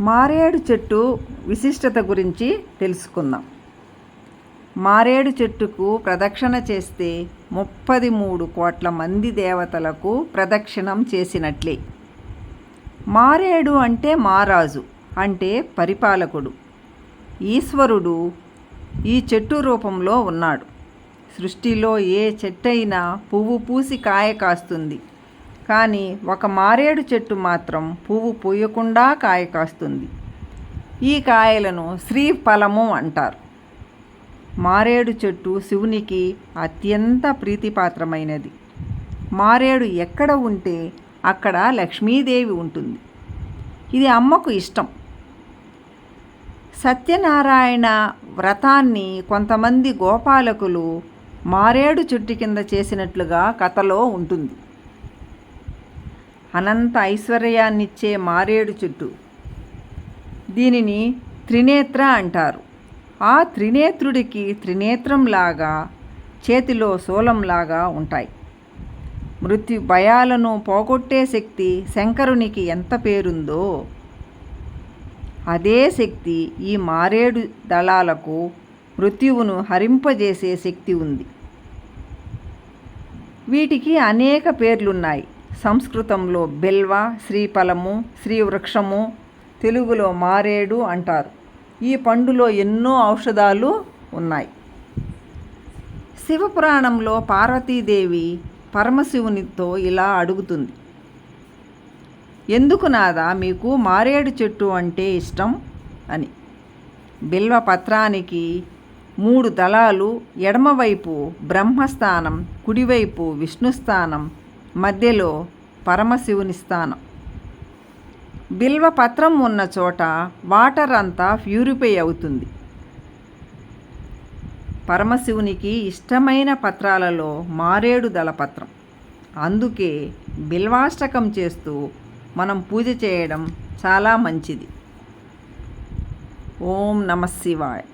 మారేడు చెట్టు విశిష్టత గురించి తెలుసుకుందాం. మారేడు చెట్టుకు ప్రదక్షిణ చేస్తే ముప్పది మూడు కోట్ల మంది దేవతలకు ప్రదక్షిణం చేసినట్లే. మారేడు అంటే మారాజు అంటే పరిపాలకుడు. ఈశ్వరుడు ఈ చెట్టు రూపంలో ఉన్నాడు. సృష్టిలో ఏ చెట్టైనా పువ్వు పూసి కాయ కాస్తుంది. కానీ ఒక మారేడు చెట్టు మాత్రం పువ్వు పూయకుండా కాయ కాస్తుంది. ఈ కాయలను శ్రీఫలము అంటారు. మారేడు చెట్టు శివునికి అత్యంత ప్రీతిపాత్రమైనది. మారేడు ఎక్కడ ఉంటే అక్కడ లక్ష్మీదేవి ఉంటుంది. ఇది అమ్మకు ఇష్టం. సత్యనారాయణ వ్రతాన్ని కొంతమంది గోపాలకులు మారేడు చెట్టు కింద చేసినట్లుగా కథలో ఉంటుంది. అనంత ఐశ్వర్యాన్నిచ్చే మారేడు చెట్టు. దీనిని త్రినేత్ర అంటారు. ఆ త్రినేత్రుడికి త్రినేత్రంలాగా చేతిలో శూలంలాగా ఉంటాయి. మృత్యు భయాలను పోగొట్టే శక్తి శంకరునికి ఎంత పేరుందో అదే శక్తి ఈ మారేడు దళాలకు మృత్యువును హరింపజేసే శక్తి ఉంది. వీటికి అనేక పేర్లున్నాయి. సంస్కృతంలో బిల్వ శ్రీఫలము శ్రీవృక్షము తెలుగులో మారేడు అంటారు. ఈ పండులో ఎన్నో ఔషధాలు ఉన్నాయి. శివపురాణంలో పార్వతీదేవి పరమశివునితో ఇలా అడుగుతుంది. ఎందుకు నాదా మీకు మారేడు చెట్టు అంటే ఇష్టం? అని. బిల్వ పత్రానికి మూడు దళాలు ఎడమవైపు బ్రహ్మస్థానం కుడివైపు విష్ణుస్థానం మధ్యలో పరమశివుని స్థానం బిల్వ పత్రం ఉన్న చోట వాటర్ అంతా ప్యూరిఫై అవుతుంది. పరమశివునికి ఇష్టమైన పత్రాలలో మారేడు దళపత్రం అందుకే బిల్వాష్టకం చేస్తూ మనం పూజ చేయడం చాలా మంచిది. ఓం నమ శివాయ్.